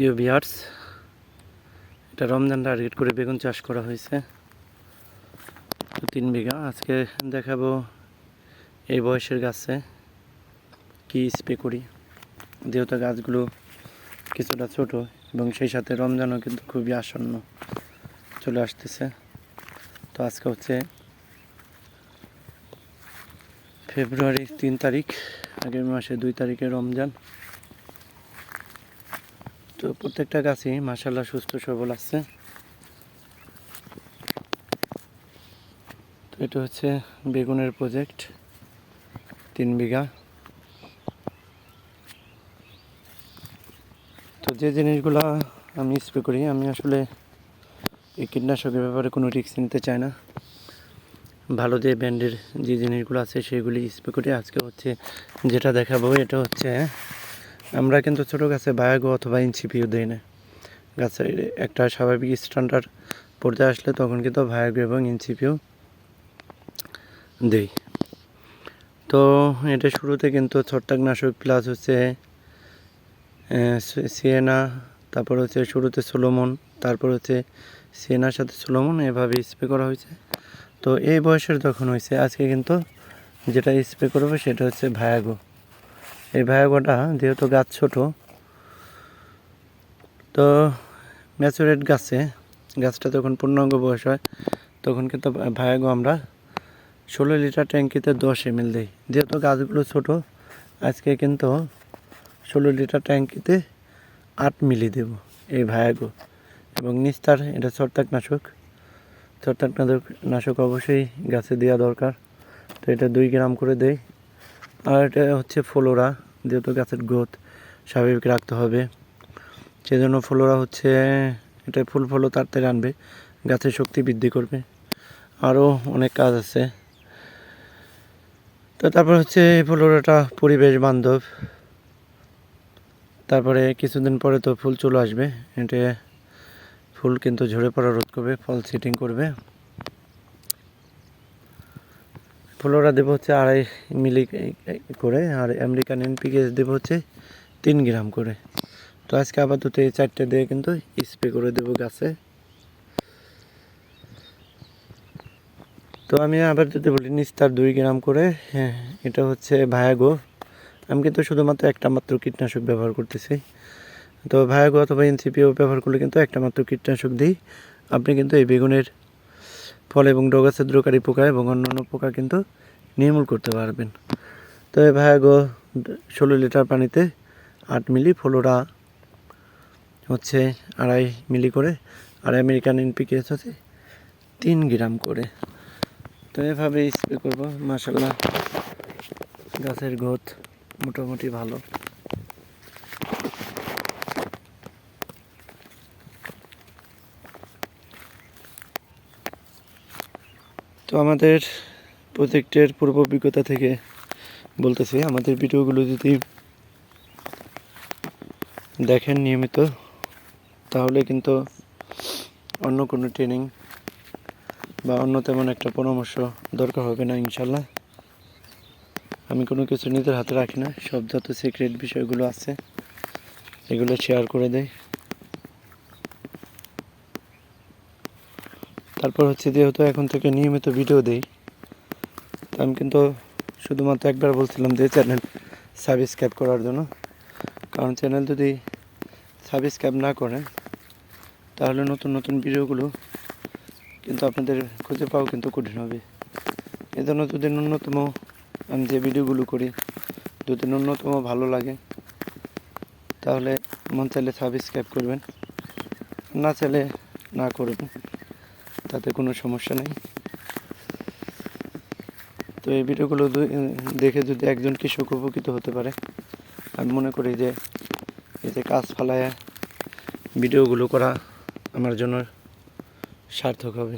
প্রিয় বিয়ার্স এটা রমজান টার্গেট করে বেগুন চাষ করা হয়েছে। তিন বিঘা। আজকে দেখাবো এই বয়সের গাছে কি স্প্রে করি। যেহেতু গাছগুলো কিছুটা ছোট এবং সেই সাথে রমজানও কিন্তু খুবই আসন্ন চলে আসতেছে। তো আজকে হচ্ছে ফেব্রুয়ারি তিন তারিখ আগামী মাসে দুই তারিখে রমজান। তো প্রত্যেকটা গাছই মাসাল্লাহ সুস্থ সবল আছে। তো এটা হচ্ছে বেগুনের প্রজেক্ট, তিন বিঘা। তো যে জিনিসগুলো আমি স্প্রে করি, আমি আসলে এই কীটনাশকের ব্যাপারে কোনো রিস্ক নিতে চাই না। ভালো যে ব্র্যান্ডের যে জিনিসগুলো আছে, সেগুলি স্প্রে করি। আজকে হচ্ছে যেটা দেখাবো, এটা হচ্ছে আমরা কিন্তু ছোটো গাছে বায়াগো অথবা ইনসিপিও দিই না। গাছের একটা স্বাভাবিক স্ট্যান্ডার্ড পড়তে আসলে তখন কিন্তু ভায়াগো এবং ইনসিপিও দিই। তো এটা শুরুতে কিন্তু ছত্রাকনাশক প্লাস হচ্ছে সিয়েনা, তারপর হচ্ছে শুরুতে সোলোমন, তারপর হচ্ছে সিয়েনার সাথে সোলোমন এভাবে স্প্রে করা হয়েছে। তো এই বয়সের যখন হয়েছে, আজকে কিন্তু যেটা স্প্রে করব সেটা হচ্ছে ভায়াগো এই ভায়াগোটা যেহেতু গাছ ছোট, তো ম্যাচুরেট গাছে, গাছটা যখন পূর্ণাঙ্গ বয়স হয়, তখন কিন্তু ভায়াগো আমরা ষোলো লিটার ট্যাঙ্কিতে দশ এম এল দিই। যেহেতু গাছগুলো ছোট, আজকে কিন্তু ষোলো লিটার ট্যাঙ্কিতে আট মিলি দেব এই ভায়াগো এবং নিস্তার, এটা ছত্রাকনাশক। ছত্রাকনাশক, নাশক অবশ্যই গাছে দেওয়া দরকার। তো এটা দুই গ্রাম করে দেই। আর এটা হচ্ছে ফ্লোরা, যেহেতু গাছের গ্রোথ স্বাভাবিক রাখতে হবে। সেজন্য ফ্লোরা হচ্ছে, এটা ফুল ফলও তাড়াতাড়ি আনবে, গাছের শক্তি বৃদ্ধি করবে। আরও অনেক কাজ আছে। তো তারপর হচ্ছে এই ফ্লোরাটা পরিবেশ বান্ধব। তারপরে কিছুদিন পরে তো ফুল চলে আসবে এটা ফুল কিন্তু ঝরে পড়া রোধ করবে, ফল সিটিং করবে। ফ্লোরা দেবো হচ্ছে আড়াই মিলি করে, আর আমেরিকান এনপিকে দেবো হচ্ছে তিন গ্রাম করে। তো আজকে আপাতত এই চারটে দিয়ে কিন্তু স্প্রে করে দেবো গাছে। তো আমি আবার যদি বলি নিস্তার দুই গ্রাম করে হ্যাঁ এটা হচ্ছে ভায়াগো। আমি কিন্তু শুধুমাত্র একটা মাত্র কীটনাশক ব্যবহার করতেছি। তো ভায়াগো অথবা এনসিপিও ব্যবহার করলে কিন্তু একটা মাত্র কীটনাশক দিই। আপনি কিন্তু এই বেগুনের ফল এবং ডগা ছিদ্রকারী পোকা এবং অন্যান্য পোকা কিন্তু নির্মূল করতে পারবেন। তো এই ভায়াগো ষোলো লিটার পানিতে আট মিলি ফলোরা হচ্ছে আড়াই মিলি করে, আর আমেরিকান এনপিকেস হচ্ছে তিন গ্রাম করে। তো এভাবে স্প্রে করব মাসাল্লাহ গাছের গ্রোথ মোটামুটি ভালো। তো আমাদের প্রজেক্টের পূর্ব অভিজ্ঞতা থেকে বলতেছি, আমাদের ভিডিওগুলো যদি দেখেন নিয়মিত, তাহলে কিন্তু অন্য কোনো ট্রেনিং বা অন্য তেমন একটা পরামর্শ দরকার হবে না, ইনশাল্লাহ। আমি কোনো কিছু নিজের হাতে রাখি না, সব যত সিক্রেট বিষয়গুলো আছে, এগুলো শেয়ার করে দেয় তারপর হচ্ছে যেহেতু এখন থেকে নিয়মিত ভিডিও দেই আমি কিন্তু শুধুমাত্র একবার বলছিলাম যে চ্যানেল সাবস্ক্রাইব করার জন্য। কারণ চ্যানেল যদি সাবস্ক্রাইব না করেন, তাহলে নতুন নতুন ভিডিওগুলো কিন্তু আপনাদের খুঁজে পাওয়া কিন্তু কঠিন হবে। এজন্য যদি ন্যূনতম আমি যে ভিডিওগুলো করি যদি ন্যূনতম ভালো লাগে, তাহলে মন চাইলে সাবস্ক্রাইব করবেন, না চাইলে না করবেন। তাতে কোনো সমস্যা নেই। তো এই ভিডিওগুলো দেখে যদি একজন কৃষক উপকৃত হতে পারে, আমি মনে করি যে এই যে কাজ ফালায় ভিডিওগুলো করা আমার জন্য সার্থক হবে।